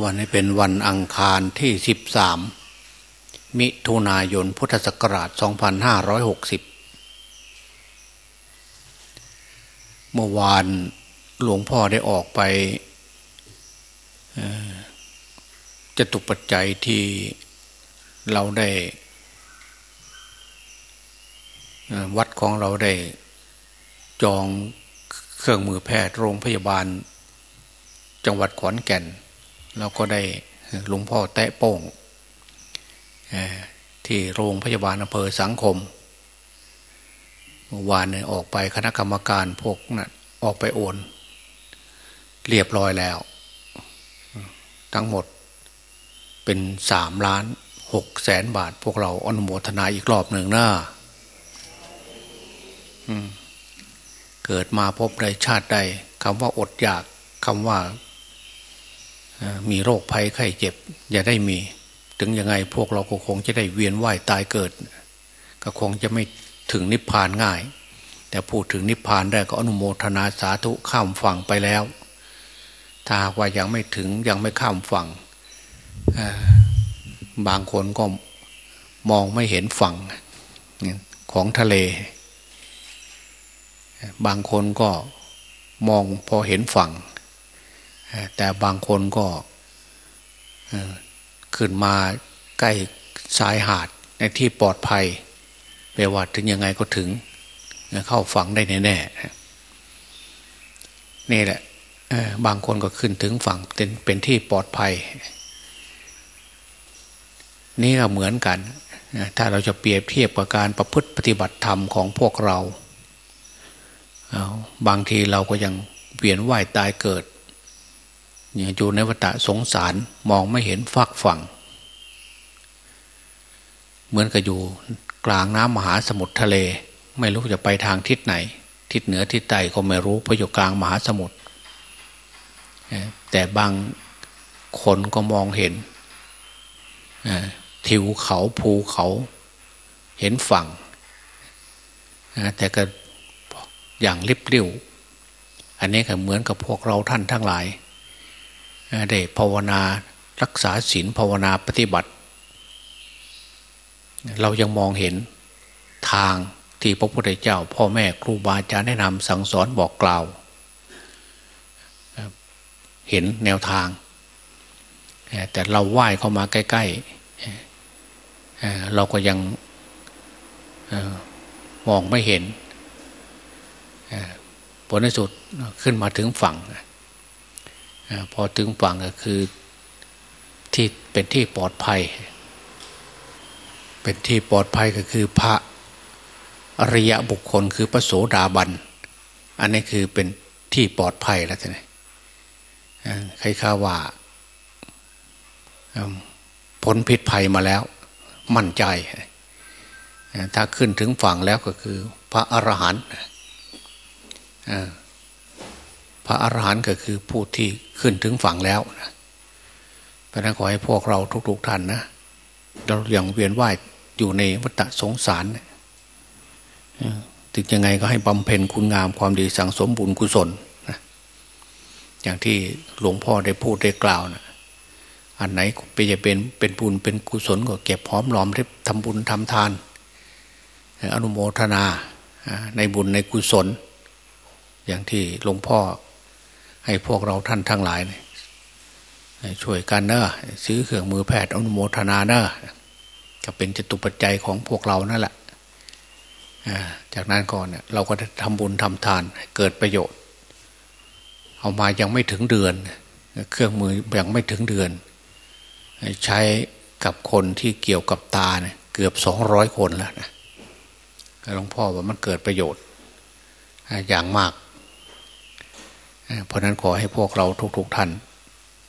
วันนี้เป็นวันอังคารที่สิบสามมิถุนายนพุทธศักราช 2560 เมื่อวานหลวงพ่อได้ออกไปจะตุปัจจัยที่เราได้ วัดของเราได้จองเครื่องมือแพทย์โรงพยาบาล จังหวัดขอนแก่น เราก็ได้หลวงพ่อแตะโป้งที่โรงพยาบาลอำเภอสังคมเมื่อวานเนี่ยออกไปคณะกรรมการพวกนะ่ะออกไปโอน เรียบร้อยแล้ว ทั้งหมดเป็นสามล้านหกแสนบาท พวกเราอนุโมทนาอีกรอบหนึ่งนะเกิดมาพบใดชาติใดคำว่าอดอยากคำว่า มีโรคภัยไข้เจ็บ อย่าได้มี ถึงยังไงพวกเราก็คงจะได้เวียนว่ายตายเกิด ก็คงจะไม่ถึงนิพพานง่าย แต่พูดถึงนิพพานได้ก็อนุโมทนาสาธุข้ามฝั่งไปแล้ว ถ้าว่ายังไม่ถึงยังไม่ข้ามฝั่งบางคนก็มองไม่เห็นฝั่งของทะเล บางคนก็มองพอเห็นฝั่ง แต่บางคนก็ขึ้นมาใกล้ชายหาดในที่ปลอดภัยไปว่าถึงยังไงก็ถึง เข้าฝังได้แน่ๆนี่แหละบางคนก็ขึ้นถึงฝั่งเป็นเป็นที่ปลอดภัย นี่ก็เหมือนกัน ถ้าเราจะเปรียบเทียบกับการประพฤติปฏิบัติธรรมของพวกเรา บางทีเราก็ยังเปลี่ยนว่ายตายเกิด อยู่ในวัฏสงสารมองไม่เห็นฟักฝั่ง เหมือนกับอยู่กลางน้ำมหาสมุทรทะเล ไม่รู้จะไปทางทิศไหน ทิศเหนือทิศใต้ก็ไม่รู้เพราะอยู่กลางมหาสมุทรแต่บางคนก็มองเห็นทิวเขาภูเขาเห็นฝั่ง แต่ก็อย่างริบเรี่ยว อันนี้ก็เหมือนกับพวกเราท่านทั้งหลาย ได้ภาวนารักษาศีลภาวนาปฏิบัติ เรายังมองเห็นทางที่พระพุทธเจ้า พ่อแม่ครูบาอาจารย์แนะนำสั่งสอนบอกกล่าว เห็นแนวทาง แต่เราไหว้เข้ามาใกล้ ๆ เราก็ยังมองไม่เห็นผลในสุดขึ้นมาถึงฝั่ง พอถึงฝั่งก็คือที่เป็นที่ปลอดภัย เป็นที่ปลอดภัยก็คือพระอริยะบุคคลคือพระโสดาบัน อันนี้คือเป็นที่ปลอดภัยแล้วใช่ไหมใครข้าว่าพ้นพิษภัยมาแล้ว มั่นใจ ถ้าขึ้นถึงฝั่งแล้วก็คือ พระอรหันต์ ระอรหันต์ก็คือผู้ที่ขึ้นถึงฝั่งแล้วนะพระนั้นขอให้พวกเราทุก ๆท่านนะเราอย่างเวียนว่ายอยู่ในวัฏสงสารถึงยังไงก็ให้บำเพ็ญคุณงามความดีสั่งสมบุญกุศลนะอย่างที่หลวงพ่อได้พูดได้กล่าวนะอันไหนไปจะเป็นเป็นบุญเป็นกุศลก็เก็บพร้อมรอมริบทำบุญทำทาน อนุโมทนาในบุญในกุศล อย่างที่หลวงพ่อ ให้พวกเราท่านทั้งหลายช่วยกันเนอะซื้อเครื่องมือแพทย์อนุโมทนาเนอะจะเป็นจตุปัจจัยของพวกเรานั่นแหละจากนั้นก่อนเนี่ยเราก็ทำบุญทำทานเกิดประโยชน์ เอามายังไม่ถึงเดือน เครื่องมือยังไม่ถึงเดือน ใช้กับคนที่เกี่ยวกับตาเนี่ยเกือบสองร้อยคนแล้วนะหลวงพ่อว่ามันเกิดประโยชน์ อย่างมาก เพราะนั้นขอให้พวกเราทุกๆท่าน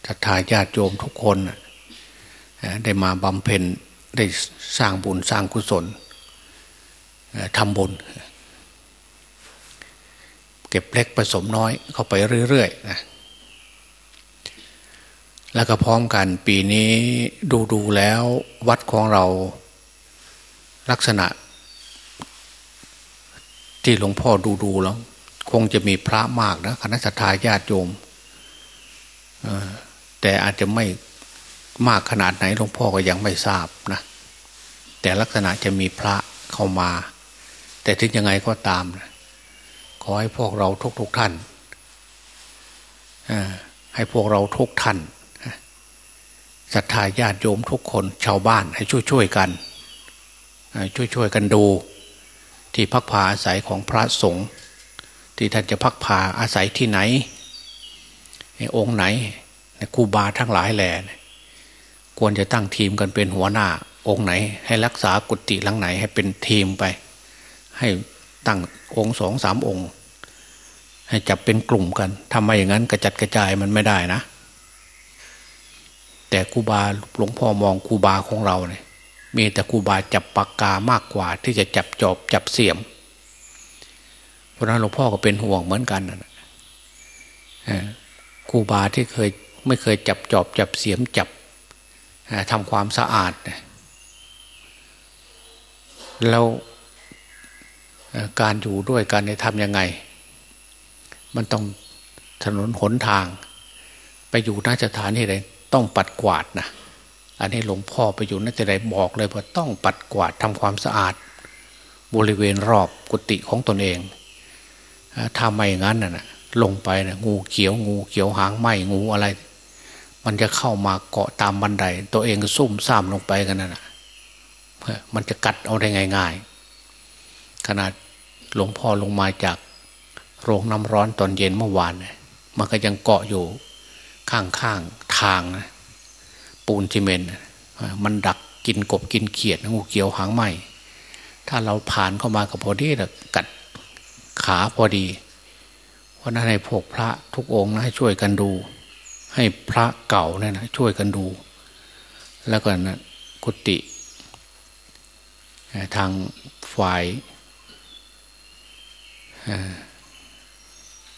ศรัทธาญาติโยมทุกคนได้มาบำเพ็ญได้สร้างบุญสร้างกุศลทำบุญเก็บเล็กผสมน้อยเข้าไปเรื่อยๆนะแล้วก็พร้อมกันปีนี้ดูดูแล้ววัดของเราลักษณะ ที่หลวงพ่อดูดูแล้ว คงจะมีพระมากนะคณะสัตยาญาติโยมแต่อาจจะไม่มากขนาดไหนหลวงพ่อก็ยังไม่ทราบนะแต่ลักษณะจะมีพระเข้ามา แต่ถึงยังไงก็ตามนะขอให้พวกเราทุกๆทท่านให้พวกเราทุกท่านศรัทธาญาติโยมทุกคนชาวบ้านให้ช่วยๆกันช่วยๆกันดู ที่พักพาอาศัยของพระสงฆ์ ที่ท่านจะพักพาอาศัยที่ไหนองค์ไหนครูบาทั้งหลายแหล่ควรจะตั้งทีมกันเป็นหัวหน้า องค์ไหน ให้รักษากุฏิหลังไหน ให้เป็นทีมไป ให้ตั้งองค์สองสามองค์ ให้จับเป็นกลุ่มกันทำไมอย่างนั้นกระจัดกระจายมันไม่ได้นะ แต่ครูบาหลวงพ่อมองครูบาของเราเนี่ยมีแต่ครูบาจับปากกามากกว่าที่จะจับจอบจับเสียม ราะนั้นหลวงพ่อก็เป็นห่วงเหมือนกันนะครูบาที่เคยไม่เคยจับจอบจับเสียมจับทำความสะอาด แล้วการอยู่ด้วยกันจะทำยังไง มันต้องถนนหนทาง ไปอยู่น่าจะฐานที่ไหนต้องปัดกวาดนะอันนี้หลวงพ่อไปอยู่น่าจะได้บอกเลยว่าต้องปัดกวาดทำความสะอาด บริเวณรอบกุฏิของตนเอง ถ้าไม่งั้นน่ะลงไปนะงูเขียวงูเขียวหางไหมงูอะไร มันจะเข้ามาเกาะตามบันได ตัวเองก็ซุ่มซ่ามลงไปกันนั่นนะมันจะกัดเอาได้ง่าย ๆ ขนาดหลวงพ่อลงมาจากโรงน้ำร้อนตอนเย็นเมื่อวานมันก็ยังเกาะอยู่ข้างๆทางนะปูนซีเมนต์มันดักกินกบกินเขียดงูเขียวหางไหมถ้าเราผ่านเข้ามากับพอดีกัด ขาพอดี เพราะนั้นให้พวกพระทุกองค์นะให้ช่วยกันดู ให้พระเก่าเนี่ยนะช่วยกันดู แล้วก็นะกุฏิทางฝ่าย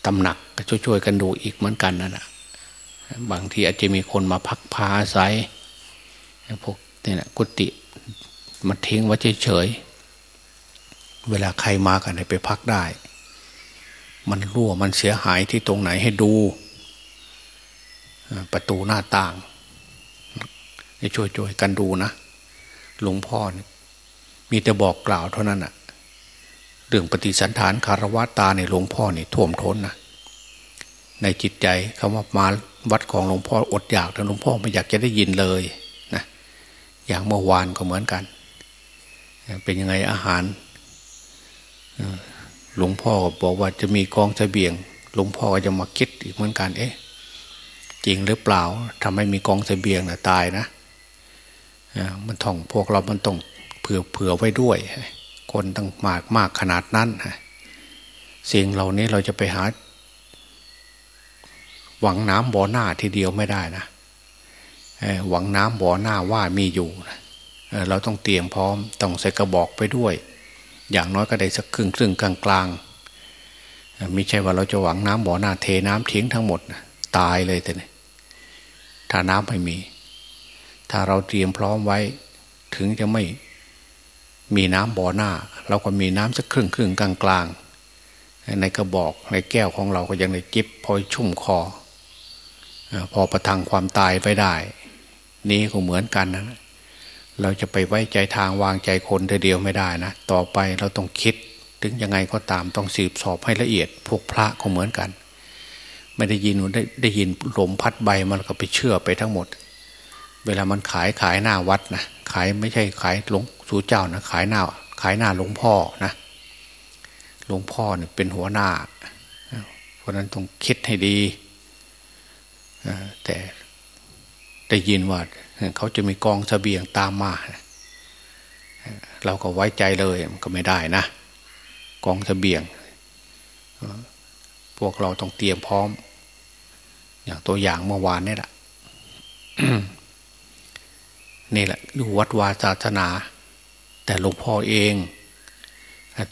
ตำหนักก็ช่วยๆกันดูอีกเหมือนกันนะนแะบางทีอาจจะมีคนมาพักพาอาศัยพวกนี่นะกุฏิมันทิ้งไว้เฉยๆ เวลาใครมากันไปพักได้ มันรั่วมันเสียหายที่ตรงไหนให้ดู ประตูหน้าต่างให้ช่วยๆกันดูนะ หลวงพ่อมีแต่บอกกล่าวเท่านั้นอะเรื่องปฏิสันฐานคารวะตาในหลวงพ่อนี่ท่วมท้นนะในจิตใจคำว่ามาวัดของหลวงพ่ออดอยากแต่หลวงพ่อไม่อยากจะได้ยินเลยนะอย่างเมื่อวานก็เหมือนกัน เป็นยังไงอาหาร หลวงพ่อบอกว่าจะมีกองเสบียง หลวงพ่อก็จะมาคิดอีกเหมือนกัน เอ๊ะ จริงหรือเปล่าทำให้มีกองเสบียงนะตายนะมันท่องพวกเรา มันต้องเผื่อเผื่อไว้ด้วย คนตั้งมากมากขนาดนั้นสิ่งเหล่านี้เราจะไปหา หวังน้ำบ่อหน้าทีเดียวไม่ได้นะหวังน้ำบ่อหน้าว่ามีอยู่เราต้องเตรียมพร้อมต้องใส่กระบอกไปด้วย อย่างน้อยก็ได้สักครึ่งครึ่งกลางกลางไม่ใช่ว่าเราจะหวังน้ำบ่อหน้าเทน้ำทิ้งทั้งหมดตายเลยแต่เนี่ยถ้าน้ำไม่มี ถ้าเราเตรียมพร้อมไว้ ถึงจะไม่มีน้ำบ่อหน้า เราก็มีน้ำสักครึ่งครึ่งกลางกลางในกระบอกในแก้วของเราก็ยังในจิบพอชุ่มคอ พอประทังความตายไว้ได้ นี้ก็เหมือนกันนะ เราจะไปไว้ใจทางวางใจคนเดียวไม่ได้นะ ต่อไปเราต้องคิด ถึงยังไงก็ตามต้องสืบสอบให้ละเอียด พวกพระก็เหมือนกัน ไม่ได้ยินได้ได้ยินลมพัดใบมันก็ไปเชื่อไปทั้งหมด เวลามันขายขายหน้าวัดนะขายไม่ใช่ขายหลวงสู่เจ้านะขายหน้า ขายหน้าหลวงพ่อนะหลวงพ่อเนี่ยเป็นหัวหน้า เพราะนั้นต้องคิดให้ดีแต่ได้ยินว่า เขาจะมีกองเสบียงตามมา เราก็ไว้ใจเลยมันก็ไม่ได้นะ กองเสบียง พวกเราต้องเตรียมพร้อม อย่างตัวอย่างเมื่อวานนี่แหละนี่แหละดูวัดวาศาสนา แต่หลวงพ่อเอง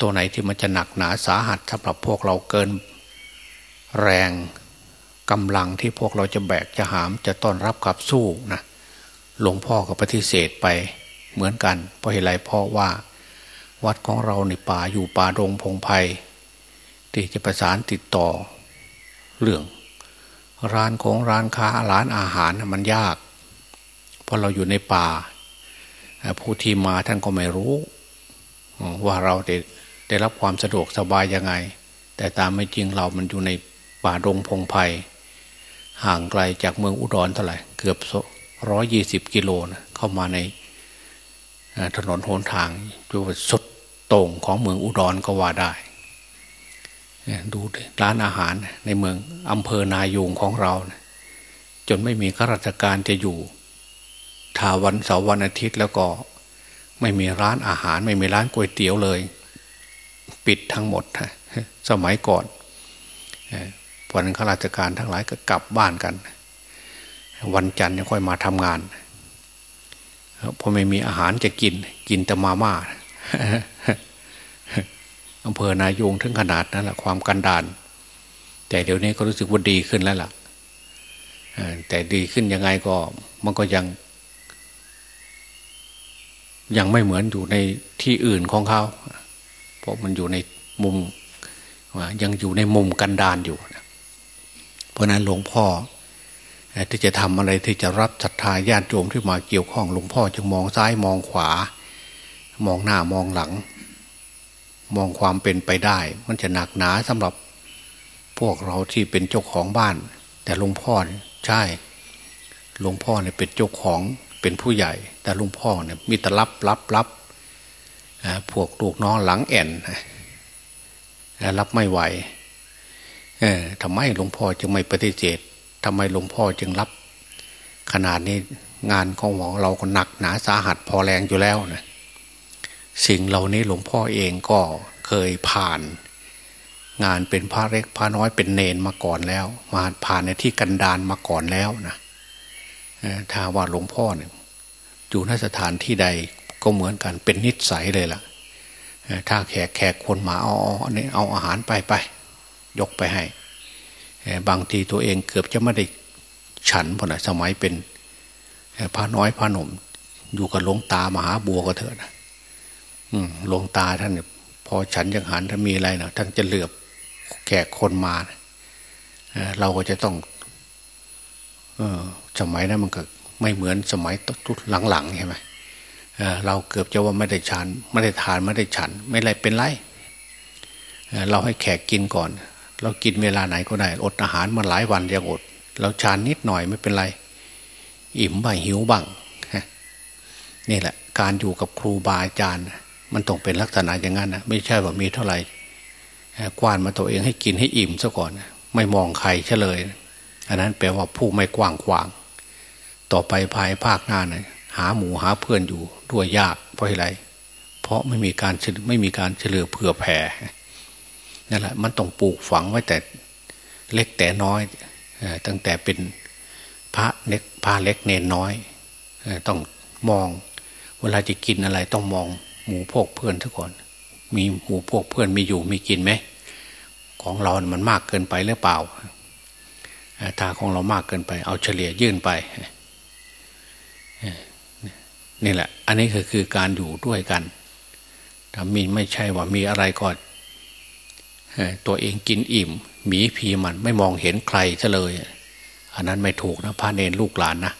ตัวไหนที่มันจะหนักหนาสาหัสสำหรับพวกเราเกิน แรงกำลังที่พวกเราจะแบกจะหามจะต้อนรับกับสู้นะ หลวงพ่อก็ปฏิเสธไปเหมือนกัน เพราะเหตุไรเพราะว่า วัดของเราในป่าอยู่ป่าดงพงไพ่ที่จะประสานติดต่อเรื่อง ร้านของร้านค้าร้านอาหารมันยาก เพราะเราอยู่ในป่า ผู้ที่มาท่านก็ไม่รู้ ว่าเราได้ได้รับความสะดวกสบายยังไง แต่ตามไม่จริงเรามันอยู่ในป่าดงพงไพ่ห่างไกลจากเมืองอุดรเท่าไหร่เกือบ ร้อยยี่สิบกิโลนะเข้ามาในถนนโหนทางดูสุดตรงของเมืองอุดรก็ว่าได้ ดูร้านอาหารในเมืองอำเภอนายูงของเราจนไม่มีข้าราชการจะอยู่ทาวันเสาร์วันอาทิตย์แล้วก็ไม่มีร้านอาหาร ไม่มีร้านก๋วยเตี๋ยวเลย ปิดทั้งหมดสมัยก่อนพอนั้นข้าราชการทั้งหลายก็กลับบ้านกัน วันจันทร์ค่อยมาทำงานเพอไม่มีอาหารจะกิน กินแต่มาม่าอำเภอนายงถึงขนาดนั้นแหละความกันดาน แต่เดี๋ยวนี้ก็รู้สึกว่าดีขึ้นแล้วล่ะแต่ดีขึ้นยังไงก็มันก็ยัง ยังไม่เหมือนอยู่ในที่อื่นของเขา เพราะมันอยู่ในมุมยังอยู่ในมุมกันดานอยู่ เพราะนั้นหลวงพ่อ ที่จะทำอะไรที่จะรับศรัทธาญาติโยมที่มาเกี่ยวข้องหลวงพ่อจึงมองซ้ายมองขวา มองหน้ามองหลัง มองความเป็นไปได้ มันจะหนักหนาสำหรับพวกเราที่เป็นเจ้าของบ้าน แต่หลวงพ่อใช่หลวงพ่อเนี่ยเป็นเจ้าของเป็นผู้ใหญ่ แต่หลวงพ่อเนี่ยมีแต่รับรับรับพวกลูกน้องหลังแอนรับไม่ไหวทำไมหลวงพ่อจึงไม่ปฏิเสธ ทำไมหลวงพ่อจึงรับ ขนาดนี้งานของเราก็หนักหนาสาหัสพอแรงอยู่แล้วนะสิ่งเหล่านี้หลวงพ่อเองก็เคยผ่าน งานเป็นพระเล็กพระน้อยเป็นเนนมาก่อนแล้ว มาผ่านในที่กันดานมาก่อนแล้วนะถ้าว่าหลวงพ่อเนี่ยอยู่นสถานที่ใดก็เหมือนกันเป็นนิสัยเลยล่ะถ้าแขกแขกคนมาเอาเอาเนี้เอาอาหารไปไปยกไปให้ บางทีตัวเองเกือบจะไม่ได้ฉันพอนะสมัยเป็นพระน้อยพระหนุ่ม อยู่กับหลวงตามหาบัวก็เถอะนะหลวงตาท่านพอฉันยังหันถ้ามีอะไรนะท่านจะเหลือบแขกคนมาเราก็จะต้องออสมัยนั้นมันก็ไม่เหมือนสมัยตุหลังๆใช่ไหมเเราเกือบจะว่าไม่ได้ฉัน ไม่ได้ทานไม่ได้ฉัน ไม่ไรเป็นไรเราให้แขกกินก่อน เรากินเวลาไหนก็ได้ อดอาหารมาหลายวันยังอด เราชานนิดหน่อยไม่เป็นไร อิ่มบ้างหิวบ้างนี่แหละ การอยู่กับครูบาอาจารย์ มันต้องเป็นลักษณะอย่างนั้นนะไม่ใช่ว่ามีเท่าไหร่กวานมาตัวเองให้กินให้อิ่มซะก่อน ไม่มองใครเฉลย อันนั้นแปลว่าผู้ไม่กว้างขวาง ต่อไปภายภาคหน้านะหาหมูหาเพื่อนอยู่ด้วยยากเพราะอะไร เพราะไม่มีการไม่มีการเฉลือเผื่อแผ่ นั่นแหละมันต้องปลูกฝังไว้แต่เล็กแต่น้อย ตั้งแต่เป็นพระเล็กพระเล็กเนนน้อย ต้องมองเวลาจะกินอะไรต้องมองหมู่พวกเพื่อนทุกคนมีหมู่พวกเพื่อนมีอยู่มีกินไหมของเรา มันมากเกินไปหรือเปล่าถ้าของเรามากเกินไป เอาเฉลี่ยยื่นไปนี่แหละ อันนี้คือคือการอยู่ด้วยกันถ้ามีไม่ใช่ว่ามีอะไรก็ ตัวเองกินอิ่ม หมีพีมันไม่มองเห็นใครเฉลย อันนั้นไม่ถูกนะพระเนรลูกหลานนะ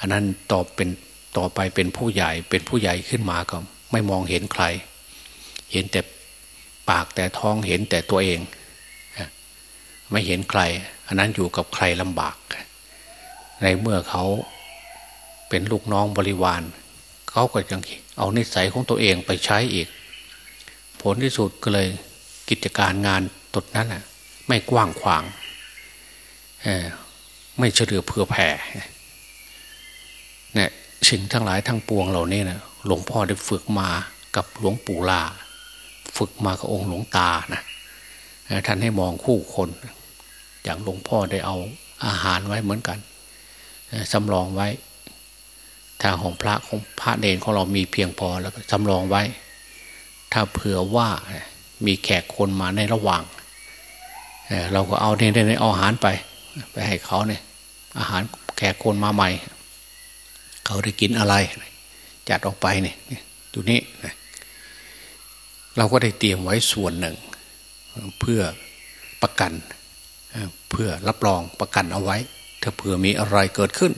อันนั้นต่อเป็นต่อไปเป็นผู้ใหญ่เป็นผู้ใหญ่ขึ้นมาก็ไม่มองเห็นใคร เห็นแต่ปากแต่ท้องเห็นแต่ตัวเอง ไม่เห็นใคร อันนั้นอยู่กับใครลำบาก ในเมื่อเขาเป็นลูกน้องบริวารเขาก็ยังเอานิสัยของตัวเองไปใช้อีก ผลที่สุดก็เลย กิจการงานตดนั้นน่ะไม่กว้างขวางไม่เฉลือเพื่อแผ่เนี่ยสิ่งทั้งหลายทั้งปวงเหล่านี้นะหลวงพ่อได้ฝึกมากับหลวงปู่ลาฝึกมากับองค์หลวงตานะท่านให้มองคู่คนอย่างหลวงพ่อได้เอาอาหารไว้เหมือนกันสำรองไว้ทางของพระของพระเดนของเรามีเพียงพอแล้วก็สำรองไว้ ถ้าเผื่อว่า มีแขกคนมาในระหว่างเราก็เอาเนี่ยเอาอาหารไป ไปให้เขาเนี่ย อาหารแขกคนมาใหม่ เขาได้กินอะไร จัดออกไปเนี่ยอยู่นี้เราก็ได้เตรียมไว้ส่วนหนึ่ง เพื่อประกันเพื่อรับรองประกันเอาไว้ ถ้าเผื่อมีอะไรเกิดขึ้น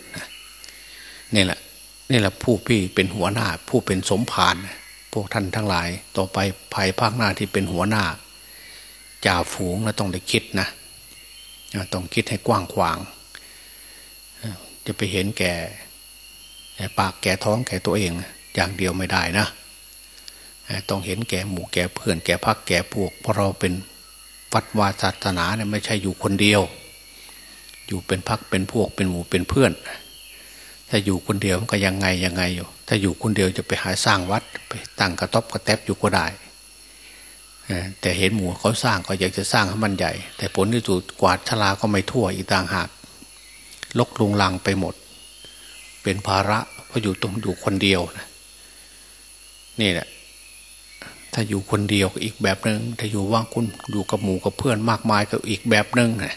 นี่แหละนี่แหละผู้พี่เป็นหัวหน้าผู้เป็นสมภารพ วกท่านทั้งหลาย ต่อไปภายภาคหน้าที่เป็นหัวหน้าจ่าฝูงเราต้องได้คิดนะต้องคิดให้กว้างขวาง จะไปเห็นแก่ปากแก่ท้องแก่ตัวเอง อย่างเดียวไม่ได้นะ ต้องเห็นแก่หมู่แก่เพื่อนแก่พักแก่พวก เพราะเราเป็นวัดวาศาสนาเนี่ยไม่ใช่อยู่คนเดียว อยู่เป็นพักเป็นพวกเป็นหมู่เป็นเพื่อน ถ้าอยู่คนเดียวมันก็ยังไงยังไงอยู่ ถ้าอยู่คนเดียวจะไปหาสร้างวัด ไปตั้งกระต๊อบกระแทบอยู่ก็ได้แต่เห็นหมู่เขาสร้างก็อยากจะสร้างให้มันใหญ่ แต่ผลที่สุดกวาดชลาก็ไม่ทั่วอีกต่างหากลกลุงลังไปหมด เป็นภาระเพราะอยู่ตรงอยู่คนเดียวนะนี่แหละถ้าอยู่คนเดียวก็อีกแบบหนึง่งถ้าอยู่ว่างคุณอยู่กับหมู่กับเพื่อนมากมายก็อีกแบบหนึ่งนะ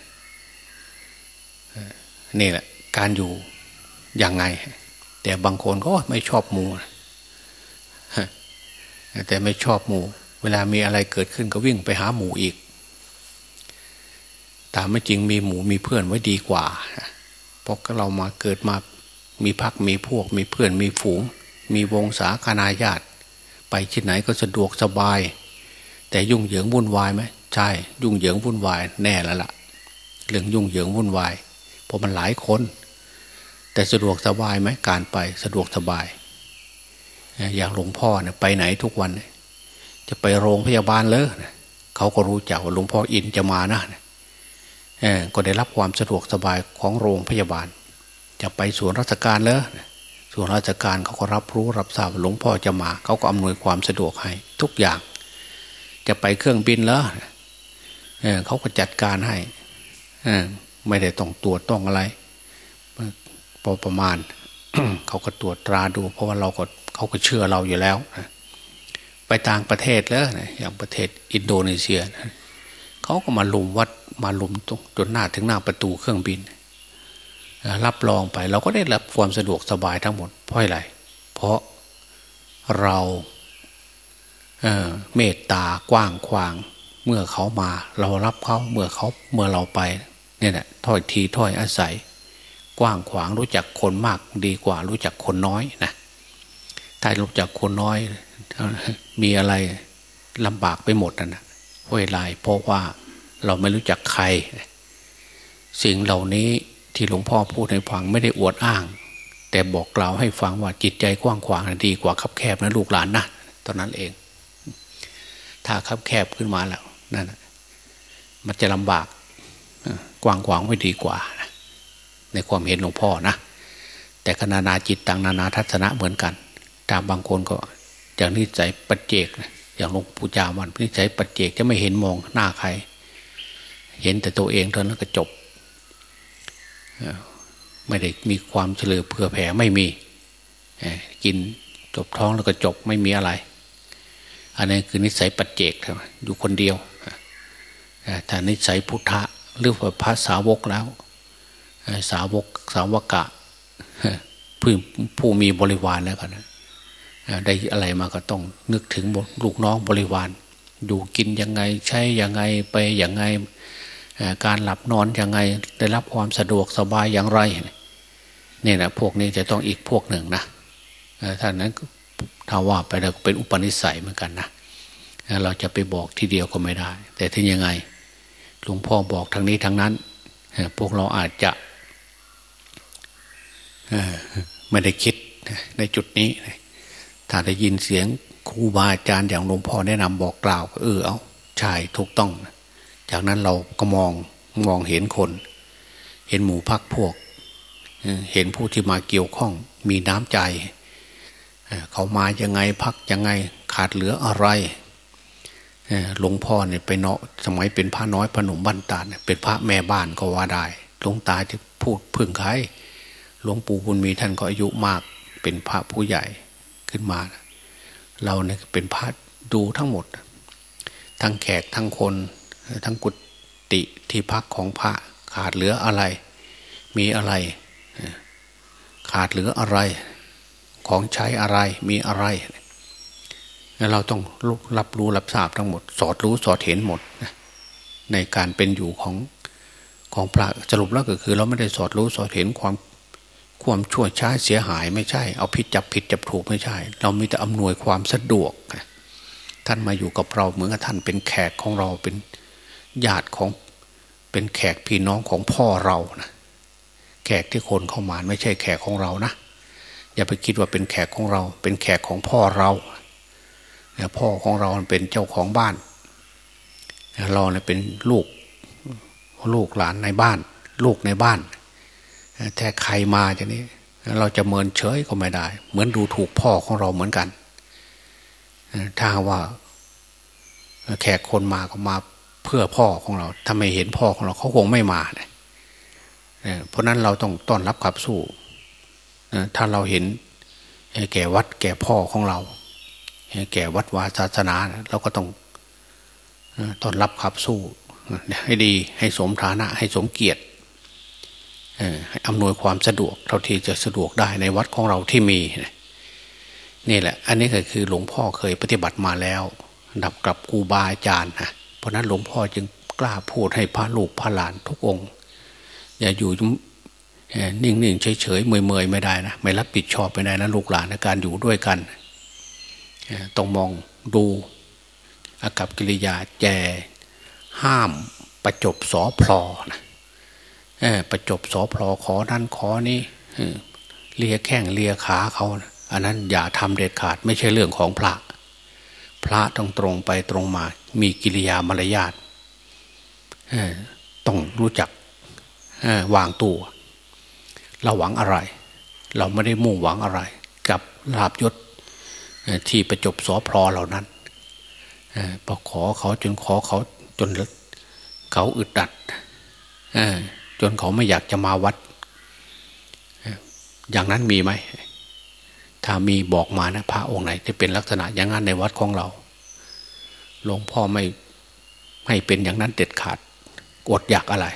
นี่แหละ การอยู่ ย่างไง แต่บางคนก็ไม่ชอบหมูแต่ไม่ชอบหมู เวลามีอะไรเกิดขึ้นก็วิ่งไปหาหมูอีกแต่ไม่จริงมีหมูมีเพื่อนไว้ดีกว่าเพราะเรามาเกิดมามีพักมีพวก มีเพื่อนมีฝูง มีวงศาคณาญาติ ไปที่ไหนก็สะดวกสบาย แต่ยุ่งเหยิงวุ่นวายไหมใช่ ยุ่งเหยิงวุ่นวายแน่แล้วละ่ะ เรื่องยุ่งเหยิงวุ่นวายเพราะมันหลายคน แต่สะดวกสบายไหมการไปสะดวกสบาย อย่างหลวงพ่อเนี่ยไปไหนทุกวันเจะไปโรงพยาบาลเลยเขาก็รู้จักว่าหลวงพ่ออินจะมานะก็ได้รับความสะดวกสบายของโรงพยาบาล จะไปส่วนราชการเลยส่วนราชการเขาก็รับรู้รับทราบหลวงพ่อจะมา เขาก็อำนวยความสะดวกให้ทุกอย่าง จะไปเครื่องบินแล้วเขาก็จัดการให้ไม่ได้ต้องตรวจต้องอะไร พอประมาณเขาก็ตรวจตราดู เพราะว่าเราก็เขาก็เชื่อเราอยู่แล้วไปต่างประเทศแล้วอย่างประเทศอินโดนีเซียเขาก็มาลุมวัดมาลุมตรงจนหน้าถึงหน้าประตูเครื่องบิน รับรองไปเราก็ได้รับความสะดวกสบายทั้งหมดเพราะอะไร เพราะเราเเมตตากว้างขวาง เมื่อเขามา เรารับเขาเมื่อเขาเมื่อเราไปเนี่ยแหละถ้อยทีถ้อยอาศัย กว้างขวางรู้จักคนมากดีกว่ารู้จักคนน้อยนะถ้ารู้จักคนน้อย มีอะไรลำบากไปหมดนะห้วยลายเพราะว่าเราไม่รู้จักใคร สิ่งเหล่านี้ที่หลวงพ่อพูดให้ฟังไม่ได้อวดอ้าง แต่บอกกล่าวให้ฟังว่าจิตใจกว้างขวางดีกว่าคับแคบนะลูกหลานนะตอนนั้นเอง ถ้าคับแคบขึ้นมาแล้วนั่นมันจะลำบากกว้างขวางไม่ดีกว่า ในความเห็นหลวงพ่อนะแต่ขณะนาจิตต่างนานาทัศนะเหมือนกันตามบางคนก็อย่างนิสัยปัจเจกอย่างหลวงปู่จามันนิสัยปัจเจกจะไม่เห็นมองหน้าใคร เห็นแต่ตัวเองเท่านั้นก็จบไม่ได้มีความเฉลือเผื่อแผ่ไม่มีกินจบท้องแล้วก็จบไม่มีอะไร อันนี้คือนิสัยปัจเจกอยู่คนเดียวแต่นิสัยพุทธะหรือว่าพระสาวกแล้ว สาวกสาวกะผู้ผู้มีบริวารแล้วกันได้อะไรมาก็ต้องนึกถึงลูกน้องบริวาร อยู่กินยังไงใช้ยังไงไปย่างไงการหลับนอนยังไงได้รับความสะดวกสบายอย่างไรนี่นะพวกนี้จะต้องอีกพวกหนึ่งนะท่านนั้นถ้าว่าไปแล้วเป็นอุปนิสัยเหมือนกันนะเราจะไปบอกทีเดียวก็ไม่ได้ แต่ที่ยังไงหลวงพ่อบอกทางนี้ทางนั้น พวกเราอาจจะ ไม่ได้คิดในจุดนี้ ถ้าได้ยินเสียงครูบาอาจารย์อย่างหลวงพ่อแนะนำบอกกล่าวเออเอาใช่ถูกต้อง จากนั้นเราก็มองมองเห็นคน เห็นหมู่พักพวก เห็นผู้ที่มาเกี่ยวข้อง มีน้ำใจ เขามายังไงพักยังไงขาดเหลืออะไรหลวงพ่อเนี่ยไปเนาะสมัยเป็นพระน้อยพระหนุ่มบ้านตาเป็นพระแม่บ้านก็ว่าได้หลวงตาจะพูดพึ่งใคร หลวงปู่บุญมีท่านก็อายุมากเป็นพระผู้ใหญ่ขึ้นมา เราเนี่ยเป็นพระดูทั้งหมด ทั้งแขกทั้งคน ทั้งกุฏิที่พักของพระขาดเหลืออะไร มีอะไร ขาดเหลืออะไร ของใช้อะไรมีอะไร เราต้องรับรู้รับทราบทั้งหมด สอดรู้สอดเห็นหมด ในการเป็นอยู่ของของพระสรุปแล้วก็คือ เราไม่ได้สอดรู้สอดเห็นความ ความชั่วช้าเสียหายไม่ใช่ เอาผิดจับผิดจับถูกไม่ใช่ เรามีแต่อำนวยความสะดวก ท่านมาอยู่กับเราเหมือนกับท่านเป็นแขกของเราเป็นญาติของเป็นแขกพี่น้องของพ่อเรานะแขกที่คนเข้ามาไม่ใช่แขกของเรานะอย่าไปคิดว่าเป็นแขกของเรา เป็นแขกของพ่อเราพ่อของเราเป็นเจ้าของบ้านเราเนี่ยเป็นลูกลูกหลานในบ้าน ลูกในบ้าน แต่ใครมาจะนี้ เราจะเมินเฉยก็ไม่ได้ เหมือนดูถูกพ่อของเราเหมือนกัน ถ้าว่า แขกคนมาก็มาเพื่อพ่อของเราถ้าไม่เห็นพ่อของเราเขาคงไม่มาเนี่ยเพราะนั้นเราต้องต้อนรับขับสู้ถ้าเราเห็นแก่วัดแก่พ่อของเราแก่วัดวาศาสนาเราก็ต้องต้อนรับขับสู้ให้ดีให้สมฐานะให้สมเกียรติ อำนวยความสะดวกเท่าที่จะสะดวกได้ในวัดของเราที่มี นี่แหละ อันนี้ก็คือหลวงพ่อเคยปฏิบัติมาแล้วดับกับครูบาอาจารย์นะเพราะนั้นหลวงพ่อจึงกล้าพูดให้พระลูกพระหลานทุกองค์ อย่าอยู่นิ่งๆเฉยๆเมยๆไม่ได้นะไม่รับผิดชอบไม่ได้นะลูกหลานในการอยู่ด้วยกันต้องมองดูอากับกิริยาแจห้ามประจบสอพลอนะ ประจบสอพลอขอนั่นขอนี้เลียแข้งเลียขาเขา อันนั้นอย่าทำเด็ดขาดไม่ใช่เรื่องของพระ พระต้องตรงไปตรงมา มีกิริยามารยาทต้องรู้จักวางตัวเราหวังอะไร เราไม่ได้มุ่งหวังอะไร กับลาบยศที่ประจบสอพลอเหล่านั้นพอขอเขาจนขอเขาจนเขาอึดดัด จนเขาไม่อยากจะมาวัด อย่างนั้นมีไหม ถ้ามีบอกมานะพระองค์ไหนที่เป็นลักษณะอย่างนั้นในวัดของเรา หลวงพ่อไม่ให้เป็นอย่างนั้นเด็ดขาดอดอยากอะไร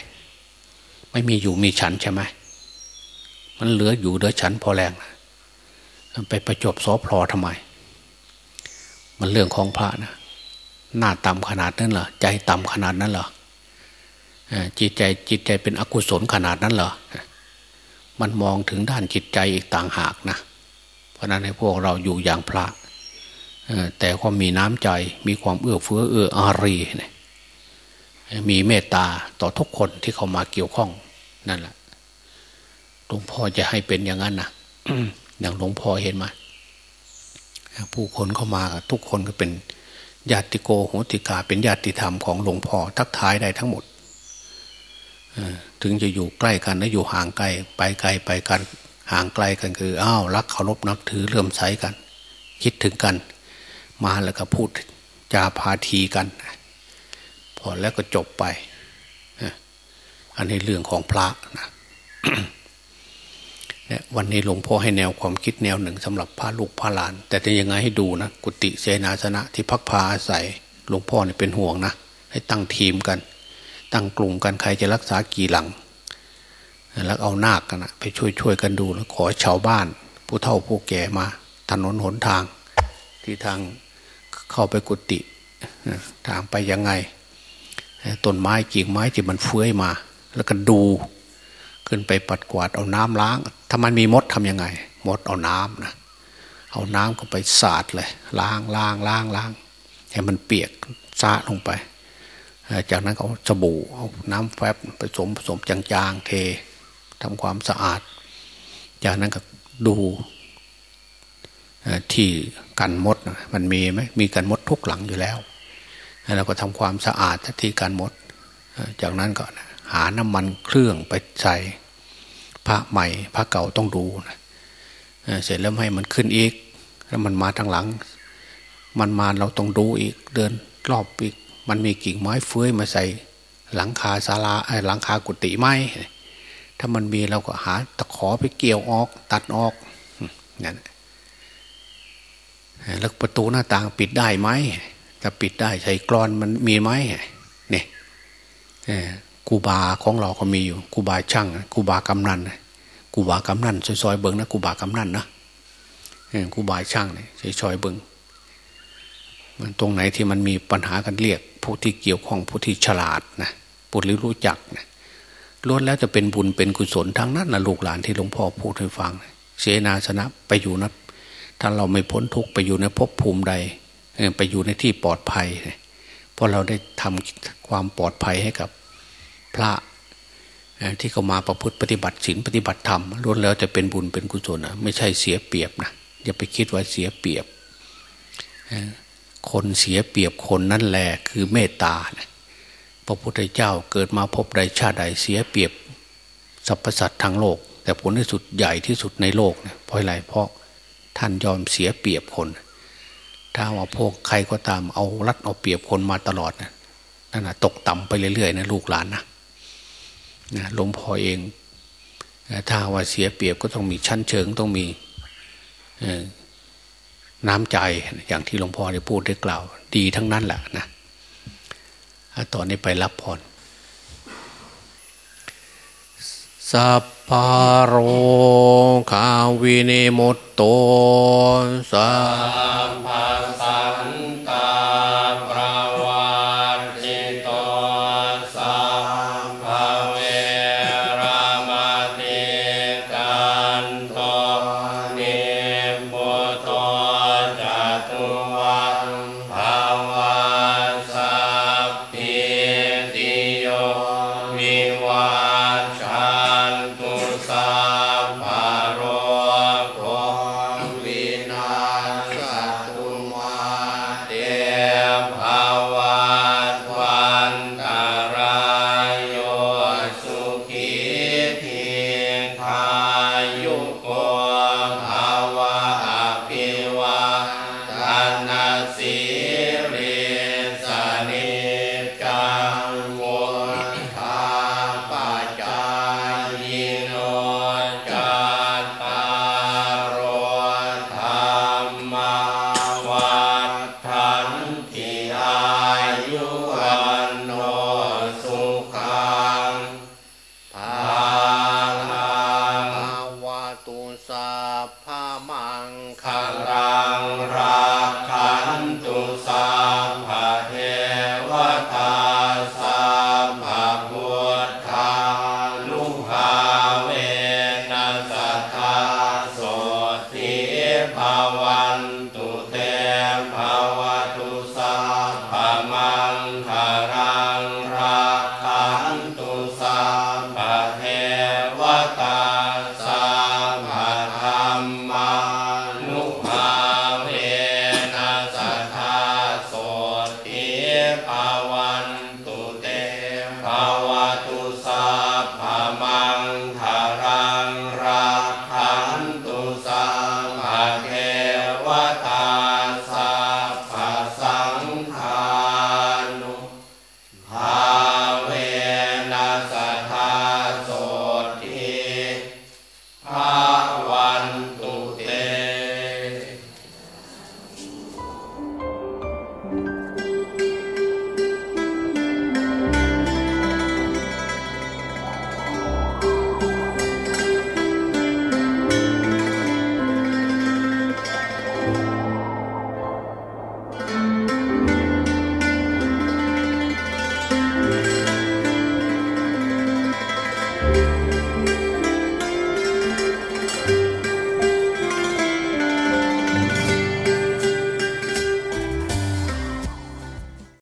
ไม่มีอยู่มีฉันใช่ไหมมันเหลืออยู่เหลือฉันพอแรงไปประจบสอพลอทำไม มันเรื่องของพระนะหน้าต่ำขนาดนั้นเหรอใจต่ำขนาดนั้นเหรอ จิตใจจิตใจเป็นอกุศลขนาดนั้นเหรอ มันมองถึงด้านจิตใจอีกต่างหากนะ เพราะนั้นให้พวกเราอยู่อย่างพระแต่ความมีน้ำใจมีความเอื้อเฟื้อเอื้ออารีมีเมตตาต่อทุกคนที่เขามาเกี่ยวข้องนั่นแหละหลวงพ่อจะให้เป็นอย่างนั้นนะอย่างหลวงพ่อเห็นไหมผู้คนเข้ามาทุกคนก็เป็นญาติโกโหติกาเป็นญาติธรรมของหลวงพ่อทักทายได้ทั้งหมด ถึงจะอยู่ใกล้กันนะอยู่ห่างไกลไปไกลไปกันห่างไกลกันคืออ้าวรักเคารพนับถือเลื่อมใสกัน คิดถึงกัน มาแล้วก็พูดจาพาทีกัน พอแล้วก็จบไปอันนี้เรื่องของพระนะวันนี้หลวงพ่อให้แนวความคิดแนวหนึ่งสำหรับพระลูกพระหลาน แต่จะยังไงให้ดูนะกุฏิเสนาสนะที่พักพาอาศัยหลวงพ่อเนี่ยเป็นห่วงนะให้ตั้งทีมกัน ตั้งกลุ่มกันใครจะรักษากี่หลัง แล้วเอานาคกันนะไปช่วยช่วยกันดูแล้วขอชาวบ้าน ผู้เฒ่าผู้แก่มา ถนนหนทาง ที่ทางเข้าไปกุฏิทางไปยังไงต้นไม้กิ่งไม้ที่มันเฟื้อยมา แล้วก็ดู ขึ้นไปปัดกวาดเอาน้ำล้าง ถ้ามันมีมดทํำยังไง มดเอาน้ำนะเอาน้ำก็ไปสาดเลย ล้างล้างล้างล้างให้มันเปียกซาลงไป จากนั้นเขาสบู่เอาน้ำแฟบผสมผสมจางๆเททำความสะอาด จากนั้นก็ดูที่กันมดมันมีไหมมีกันมดทุกหลังอยู่แล้วแล้วก็ทำความสะอาดที่กันมด จากนั้นก็หาน้ำมันเครื่องไปใส่พระใหม่พระเก่าต้องดูนะเสร็จแล้วให้มันขึ้นอีก แล้วมันมาทางหลัง มันมาเราต้องดูอีกเดินรอบอีก มันมีกิ่งไม้เฟื้อยมาใส่หลังคาศาลาไอ้หลังคากุฏิไหมถ้ามันมีเราก็หาตะขอไปเกี่ยวออก ตัดออกนั่นแล้วประตูหน้าต่างปิดได้ไหมถ้าปิดได้ใส่กรอนมันมีไหมเนี่ยกูบาของเราก็มีอยู่กูบาช่างกูบากำนันกูบากำนันซอยๆเบิงนะกูบากำนันนะกูบาช่างเนี่ยซอยๆเบิงมันตรงไหนที่มันมีปัญหากันเรียก ผู้ที่เกี่ยวข้องผู้ที่ฉลาดนะผู้รู้รู้จักนะล้วนแล้วจะเป็นบุญเป็นกุศลทั้งนั้นนะลูกหลานที่หลวงพ่อพูดให้ฟังเสนาสนะไปอยู่นะถ้าเราไม่พ้นทุกไปอยู่ในภพภูมิใด ไปอยู่ในที่ปลอดภัยเพราะเราได้ทำความปลอดภัยให้กับพระที่เขามาประพฤติปฏิบัติศีลปฏิบัติธรรมล้วนแล้วจะเป็นบุญเป็นกุศลนะไม่ใช่เสียเปรียบนะอย่าไปคิดว่าเสียเปรียบ คนเสียเปรียบคนนั่นแหละคือเมตตานะพระพุทธเจ้าเกิดมาพบใดชาติใดเสียเปรียบสรรพสัตว์ทั้งโลก แต่ผลที่สุดใหญ่ที่สุดในโลกนะเพราะอะไรเพราะท่านยอมเสียเปรียบคน ถ้าว่าพวกใครก็ตามเอารัดเอาเปรียบคนมาตลอดนะนั่นนะตกต่ำไปเรื่อยๆนะลูกหลานนะนะหลวงพ่อเองถ้าว่าเสียเปรียบก็ต้องมีชั้นเชิงต้องมี น้ำใจอย่างที่หลวงพ่อได้พูดได้กล่าว ดีทั้งนั้นแหละนะตอนนี้ไปรับพรสัพพโรคาวินิมุตโตสัพพ